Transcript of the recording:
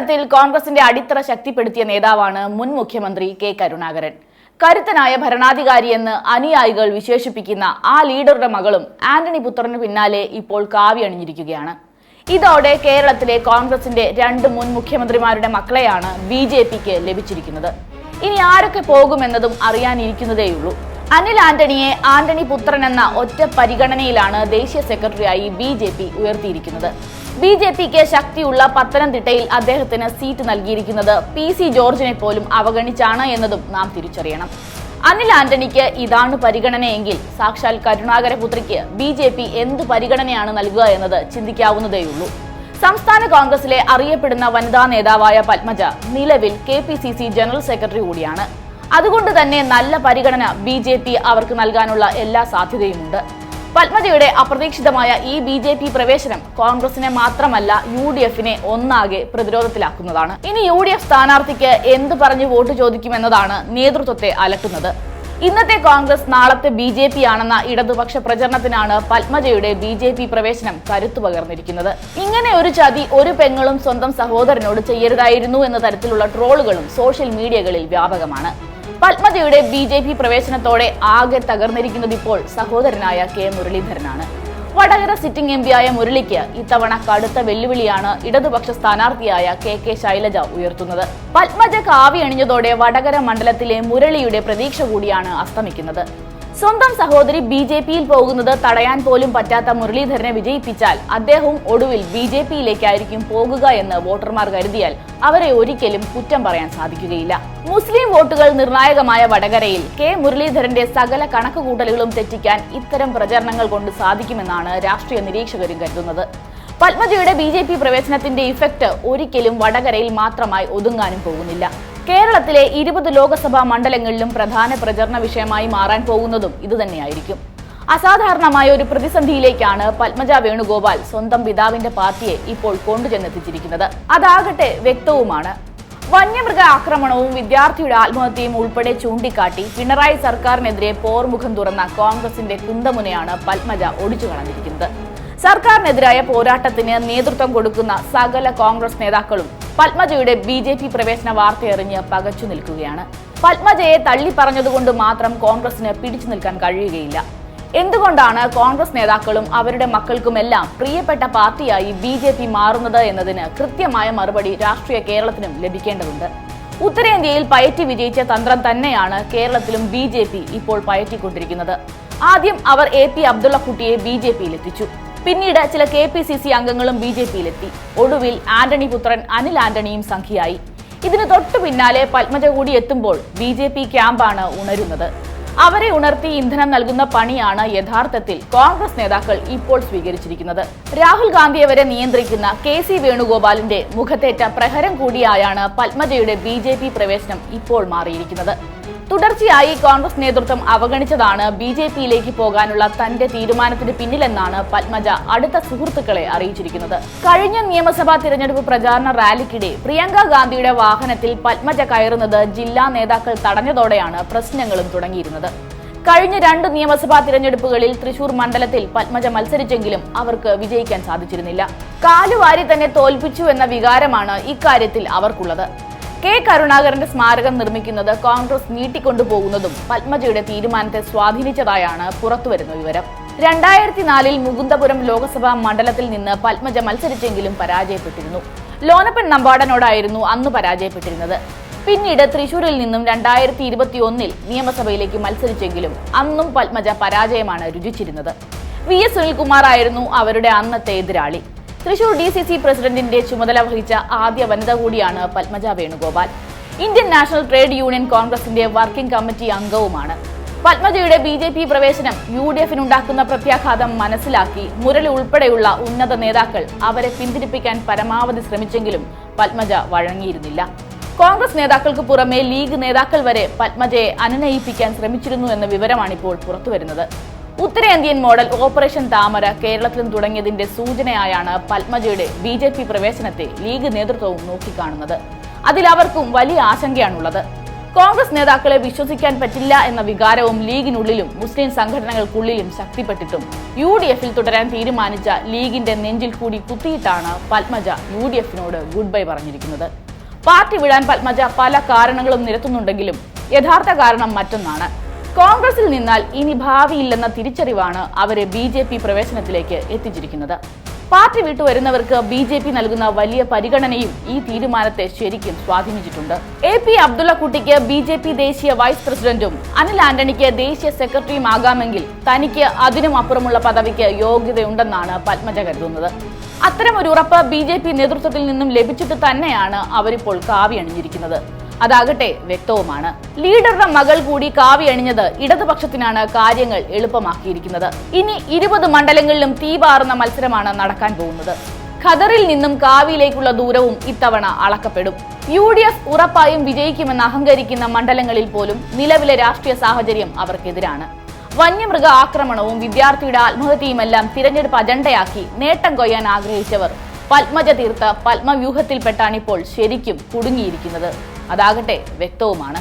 കേരളത്തിൽ കോൺഗ്രസിന്റെ അടിത്തറ ശക്തിപ്പെടുത്തിയ നേതാവാണ് മുൻ മുഖ്യമന്ത്രി കെ കരുണാകരൻ. കരുത്തനായ ഭരണാധികാരിയെന്ന് അനുയായികൾ വിശേഷിപ്പിക്കുന്ന ആ ലീഡറുടെ മകളും ആന്റണി പുത്രന് പിന്നാലെ ഇപ്പോൾ കാവി അണിഞ്ഞിരിക്കുകയാണ്. ഇതോടെ കേരളത്തിലെ കോൺഗ്രസിന്റെ രണ്ട് മുൻ മുഖ്യമന്ത്രിമാരുടെ മക്കളെയാണ് ബി ജെ പിക്ക് ലഭിച്ചിരിക്കുന്നത്. ഇനി ആരൊക്കെ പോകുമെന്നതും അറിയാനിരിക്കുന്നതേയുള്ളൂ. അനിൽ ആന്റണിയെ ആന്റണി പുത്രൻ എന്ന ഒറ്റ പരിഗണനയിലാണ് ദേശീയ സെക്രട്ടറിയായി ബി ഉയർത്തിയിരിക്കുന്നത്. ബി ജെ പിക്ക് ശക്തിയുള്ള പത്തനംതിട്ടയിൽ അദ്ദേഹത്തിന് സീറ്റ് നൽകിയിരിക്കുന്നത് പി സി ജോർജിനെ പോലും അവഗണിച്ചാണ് എന്നതും നാം തിരിച്ചറിയണം. അനിൽ ആന്റണിക്ക് ഇതാണ് പരിഗണനയെങ്കിൽ സാക്ഷാൽ കരുണാകരപുത്രിക്ക് ബി ജെ പി എന്ത് പരിഗണനയാണ് നൽകുക എന്നത് ചിന്തിക്കാവുന്നതേയുള്ളൂ. സംസ്ഥാന കോൺഗ്രസിലെ അറിയപ്പെടുന്ന വനിതാ നേതാവായ പത്മജ നിലവിൽ K P C C general secretary കൂടിയാണ്. അതുകൊണ്ട് തന്നെ നല്ല പരിഗണന ബി ജെ പി അവർക്ക് നൽകാനുള്ള എല്ലാ സാധ്യതയുമുണ്ട്. പത്മജയുടെ അപ്രതീക്ഷിതമായ ഈ ബി ജെ പി പ്രവേശനം കോൺഗ്രസിനെ മാത്രമല്ല യു ഡി എഫിനെ ഒന്നാകെ പ്രതിരോധത്തിലാക്കുന്നതാണ്. ഇനി യു ഡി എഫ് സ്ഥാനാർത്ഥിക്ക് എന്ത് പറഞ്ഞ് വോട്ട് ചോദിക്കുമെന്നതാണ് നേതൃത്വത്തെ അലട്ടുന്നത്. ഇന്നത്തെ കോൺഗ്രസ് നാളത്തെ ബി ജെ പി ആണെന്ന ഇടതുപക്ഷ പ്രചരണത്തിനാണ് പത്മജയുടെ ബി ജെ പി പ്രവേശനം കരുത്തു പകർന്നിരിക്കുന്നത്. ഇങ്ങനെ ഒരു ചതി ഒരു പെങ്ങളും സ്വന്തം സഹോദരനോട് ചെയ്യരുതായിരുന്നു എന്ന തരത്തിലുള്ള ട്രോളുകളും സോഷ്യൽ മീഡിയകളിൽ വ്യാപകമാണ്. പത്മജയുടെ ബി ജെ പി പ്രവേശനത്തോടെ ആകെ തകർന്നിരിക്കുന്നത് ഇപ്പോൾ സഹോദരനായ കെ മുരളീധരനാണ്. വടകര സിറ്റിംഗ് എം പിയായ മുരളിക്ക് ഇത്തവണ കടുത്ത വെല്ലുവിളിയാണ് ഇടതുപക്ഷ സ്ഥാനാർത്ഥിയായ കെ കെ ശൈലജ ഉയർത്തുന്നത്. പത്മജ കാവി അണിഞ്ഞതോടെ വടകര മണ്ഡലത്തിലെ മുരളിയുടെ പ്രതീക്ഷ കൂടിയാണ് അസ്തമിക്കുന്നത്. സ്വന്തം സഹോദരി ബി ജെ പിയിൽ പോകുന്നത് തടയാൻ പോലും പറ്റാത്ത മുരളീധരനെ വിജയിപ്പിച്ചാൽ അദ്ദേഹവും ഒടുവിൽ ബി ജെ പിയിലേക്കായിരിക്കും പോകുക എന്ന് വോട്ടർമാർ കരുതിയാൽ അവരെ ഒരിക്കലും കുറ്റം പറയാൻ സാധിക്കുകയില്ല. മുസ്ലിം വോട്ടുകൾ നിർണായകമായ വടകരയിൽ കെ മുരളീധരന്റെ സകല കണക്കുകൂട്ടലുകളും തെറ്റിക്കാൻ ഇത്തരം പ്രചരണങ്ങൾ കൊണ്ട് സാധിക്കുമെന്നാണ് രാഷ്ട്രീയ നിരീക്ഷകരും കരുതുന്നത്. പത്മജിയുടെ ബി ജെ പി പ്രവേശനത്തിന്റെ ഇഫക്റ്റ് ഒരിക്കലും വടകരയിൽ മാത്രമായി ഒതുങ്ങാനും പോകുന്നില്ല. കേരളത്തിലെ ഇരുപത് ലോക്സഭാ മണ്ഡലങ്ങളിലും പ്രധാന പ്രചരണ വിഷയമായി മാറാൻ പോകുന്നതും ഇതുതന്നെയായിരിക്കും. അസാധാരണമായ ഒരു പ്രതിസന്ധിയിലേക്കാണ് പത്മജ വേണുഗോപാൽ സ്വന്തം പിതാവിന്റെ പാർട്ടിയെ ഇപ്പോൾ കൊണ്ടുചെന്നെത്തിച്ചിരിക്കുന്നത്. അതാകട്ടെ വ്യക്തവുമാണ്. വന്യമൃഗ ആക്രമണവും വിദ്യാർത്ഥിയുടെ ആത്മഹത്യയും ഉൾപ്പെടെ ചൂണ്ടിക്കാട്ടി പിണറായി സർക്കാരിനെതിരെ പോർമുഖം തുറന്ന കോൺഗ്രസിന്റെ കുന്തമുനയാണ് പത്മജ ഒടിച്ചു കളഞ്ഞിരിക്കുന്നത് സർക്കാരിനെതിരായ പോരാട്ടത്തിന് നേതൃത്വം കൊടുക്കുന്ന സകല കോൺഗ്രസ് നേതാക്കളും പത്മജയുടെ ബി ജെ പി പ്രവേശന വാർത്തയെറിഞ്ഞ് പകച്ചു നിൽക്കുകയാണ്. പത്മജയെ തള്ളിപ്പറഞ്ഞതുകൊണ്ട് മാത്രം കോൺഗ്രസിന് പിടിച്ചു നിൽക്കാൻ കഴിയുകയില്ല. എന്തുകൊണ്ടാണ് കോൺഗ്രസ് നേതാക്കളും അവരുടെ മക്കൾക്കുമെല്ലാം പ്രിയപ്പെട്ട പാർട്ടിയായി ബി ജെ പി മാറുന്നത് എന്നതിന് കൃത്യമായ മറുപടി രാഷ്ട്രീയ കേരളത്തിനും ലഭിക്കേണ്ടതുണ്ട്. ഉത്തരേന്ത്യയിൽ പയറ്റി വിജയിച്ച തന്ത്രം തന്നെയാണ് കേരളത്തിലും ബി ജെ പി ഇപ്പോൾ പയറ്റിക്കൊണ്ടിരിക്കുന്നത്. ആദ്യം അവർ എ പി അബ്ദുള്ളക്കുട്ടിയെ ബി ജെ പിയിലെത്തിച്ചു. പിന്നീട് ചില കെ പി സി സി അംഗങ്ങളും ബി ജെ പിയിലെത്തി. ഒടുവിൽ ആന്റണി പുത്രൻ അനിൽ ആന്റണിയും സംഖ്യയായി. ഇതിന് തൊട്ടു പിന്നാലെ പത്മജ കൂടി എത്തുമ്പോൾ ബി ജെ പി ക്യാമ്പാണ് ഉണരുന്നത്. അവരെ ഉണർത്തി ഇന്ധനം നൽകുന്ന പണിയാണ് യഥാർത്ഥത്തിൽ കോൺഗ്രസ് നേതാക്കൾ ഇപ്പോൾ സ്വീകരിച്ചിരിക്കുന്നത്. രാഹുൽ ഗാന്ധിയെ വരെ നിയന്ത്രിക്കുന്ന കെ സി വേണുഗോപാലിന്റെ മുഖത്തേറ്റ പ്രഹരം കൂടിയായാണ് പത്മജയുടെ ബി പ്രവേശനം ഇപ്പോൾ മാറിയിരിക്കുന്നത്. തുടർച്ചയായി കോൺഗ്രസ് നേതൃത്വം അവഗണിച്ചതാണ് ബി ജെ പിയിലേക്ക് പോകാനുള്ള തന്റെ തീരുമാനത്തിന് പിന്നിലെന്നാണ് പത്മജ അടുത്ത സുഹൃത്തുക്കളെ അറിയിച്ചിരിക്കുന്നത്. കഴിഞ്ഞ നിയമസഭാ തിരഞ്ഞെടുപ്പ് പ്രചാരണ റാലിക്കിടെ പ്രിയങ്ക ഗാന്ധിയുടെ വാഹനത്തിൽ പത്മജ കയറുന്നത് ജില്ലാ നേതാക്കൾ തടഞ്ഞതോടെയാണ് പ്രശ്നങ്ങളും തുടങ്ങിയിരുന്നത്. കഴിഞ്ഞ രണ്ട് നിയമസഭാ തിരഞ്ഞെടുപ്പുകളിൽ തൃശൂർ മണ്ഡലത്തിൽ പത്മജ മത്സരിച്ചെങ്കിലും അവർക്ക് വിജയിക്കാൻ സാധിച്ചിരുന്നില്ല. കാലുവാരി തന്നെ തോൽപ്പിച്ചു എന്ന വികാരമാണ് ഇക്കാര്യത്തിൽ അവർക്കുള്ളത്. കെ കരുണാകരന്റെ സ്മാരകം നിർമ്മിക്കുന്നത് കോൺഗ്രസ് നീട്ടിക്കൊണ്ടുപോകുന്നതും പത്മജയുടെ തീരുമാനത്തെ സ്വാധീനിച്ചതായാണ് പുറത്തുവരുന്ന വിവരം. രണ്ടായിരത്തി നാലിൽ മുകുന്ദപുരം ലോക്സഭാ മണ്ഡലത്തിൽ നിന്ന് പത്മജ മത്സരിച്ചെങ്കിലും പരാജയപ്പെട്ടിരുന്നു. ലോനപ്പൻ നമ്പാടനോടായിരുന്നു അന്ന് പരാജയപ്പെട്ടിരുന്നത്. പിന്നീട് തൃശൂരിൽ നിന്നും രണ്ടായിരത്തി ഇരുപത്തി ഒന്നിൽ നിയമസഭയിലേക്ക് മത്സരിച്ചെങ്കിലും അന്നും പത്മജ പരാജയമാണ് രുചിച്ചിരുന്നത്. വി എസ് സുനിൽകുമാർ ആയിരുന്നു അവരുടെ അന്നത്തെ എതിരാളി. തൃശൂർ ഡി സി സി പ്രസിഡന്റിന്റെ ചുമതല വഹിച്ച ആദ്യ വനിത കൂടിയാണ് Padmaja Venugopal. Indian national trade union കോൺഗ്രസിന്റെ വർക്കിംഗ് കമ്മിറ്റി അംഗവുമാണ്. പത്മജയുടെ ബി ജെ പി പ്രവേശനം യു ഡി എഫിനുണ്ടാക്കുന്ന പ്രത്യാഘാതം മനസ്സിലാക്കി മുരളി ഉൾപ്പെടെയുള്ള ഉന്നത നേതാക്കൾ അവരെ പിന്തിരിപ്പിക്കാൻ പരമാവധി ശ്രമിച്ചെങ്കിലും പത്മജ വഴങ്ങിയിരുന്നില്ല. കോൺഗ്രസ് നേതാക്കൾക്ക് പുറമെ ലീഗ് നേതാക്കൾ വരെ പത്മജയെ അനുനയിപ്പിക്കാൻ ശ്രമിച്ചിരുന്നു എന്ന വിവരമാണിപ്പോൾ പുറത്തുവരുന്നത്. ഉത്തരേന്ത്യൻ മോഡൽ ഓപ്പറേഷൻ താമര കേരളത്തിലും തുടങ്ങിയതിന്റെ സൂചനയായാണ് പത്മജയുടെ ബി ജെ പി പ്രവേശനത്തെ ലീഗ് നേതൃത്വവും നോക്കിക്കാണുന്നത്. അതിൽ അവർക്കും വലിയ ആശങ്കയാണുള്ളത്. കോൺഗ്രസ് നേതാക്കളെ വിശ്വസിക്കാൻ പറ്റില്ല എന്ന വികാരവും ലീഗിനുള്ളിലും മുസ്ലിം സംഘടനകൾക്കുള്ളിലും ശക്തിപ്പെട്ടിട്ടും യു ഡി എഫിൽ തുടരാൻ തീരുമാനിച്ച ലീഗിന്റെ നെഞ്ചിൽ കൂടി കുത്തിയിട്ടാണ് പത്മജ യു ഡി എഫിനോട് ഗുഡ് ബൈ പറഞ്ഞിരിക്കുന്നത്. പാർട്ടി വിടാൻ പത്മജ പല കാരണങ്ങളും നിരത്തുന്നുണ്ടെങ്കിലും യഥാർത്ഥ കാരണം മറ്റൊന്നാണ്. കോൺഗ്രസിൽ നിന്നാൽ ഇനി ഭാവിയില്ലെന്ന തിരിച്ചറിവാണ് അവരെ ബി ജെ പി പ്രവേശനത്തിലേക്ക് എത്തിച്ചിരിക്കുന്നത്. പാർട്ടി വിട്ടു വരുന്നവർക്ക് ബി ജെ പി നൽകുന്ന വലിയ പരിഗണനയും ഈ തീരുമാനത്തെ ശരിക്കും സ്വാധീനിച്ചിട്ടുണ്ട്. എ പി അബ്ദുള്ളക്കുട്ടിക്ക് ബി ജെ പി ദേശീയ വൈസ് പ്രസിഡന്റും അനിൽ ആന്റണിക്ക് ദേശീയ സെക്രട്ടറിയും ആകാമെങ്കിൽ തനിക്ക് അതിനും അപ്പുറമുള്ള പദവിക്ക് യോഗ്യതയുണ്ടെന്നാണ് പത്മജ കരുതുന്നത്. അത്തരമൊരു ഉറപ്പ് ബി ജെ പി നേതൃത്വത്തിൽ നിന്നും ലഭിച്ചിട്ട് തന്നെയാണ് അവരിപ്പോൾ കാവി അണിഞ്ഞിരിക്കുന്നത്. അതാകട്ടെ വ്യക്തവുമാണ്. ലീഡറുടെ മകൾ കൂടി കാവി അണിഞ്ഞത് ഇടതുപക്ഷത്തിനാണ് കാര്യങ്ങൾ എളുപ്പമാക്കിയിരിക്കുന്നത്. ഇനി ഇരുപത് മണ്ഡലങ്ങളിലും തീപാറുന്ന മത്സരമാണ് നടക്കാൻ പോകുന്നത്. ഖദറിൽ നിന്നും കാവിയിലേക്കുള്ള ദൂരവും ഇത്തവണ അളക്കപ്പെടും. യു ഡി എഫ് ഉറപ്പായും വിജയിക്കുമെന്ന് അഹങ്കരിക്കുന്ന മണ്ഡലങ്ങളിൽ പോലും നിലവിലെ രാഷ്ട്രീയ സാഹചര്യം അവർക്കെതിരാണ്. വന്യമൃഗ ആക്രമണവും വിദ്യാർത്ഥിയുടെ ആത്മഹത്യയുമെല്ലാം തിരഞ്ഞെടുപ്പ് അജണ്ടയാക്കി നേട്ടം കൊയ്യാൻ ആഗ്രഹിച്ചവർ പത്മജ തീർത്ത പത്മവ്യൂഹത്തിൽപ്പെട്ടാണിപ്പോൾ ശരിക്കും കുടുങ്ങിയിരിക്കുന്നത്. അതാകട്ടെ വ്യക്തവുമാണ്.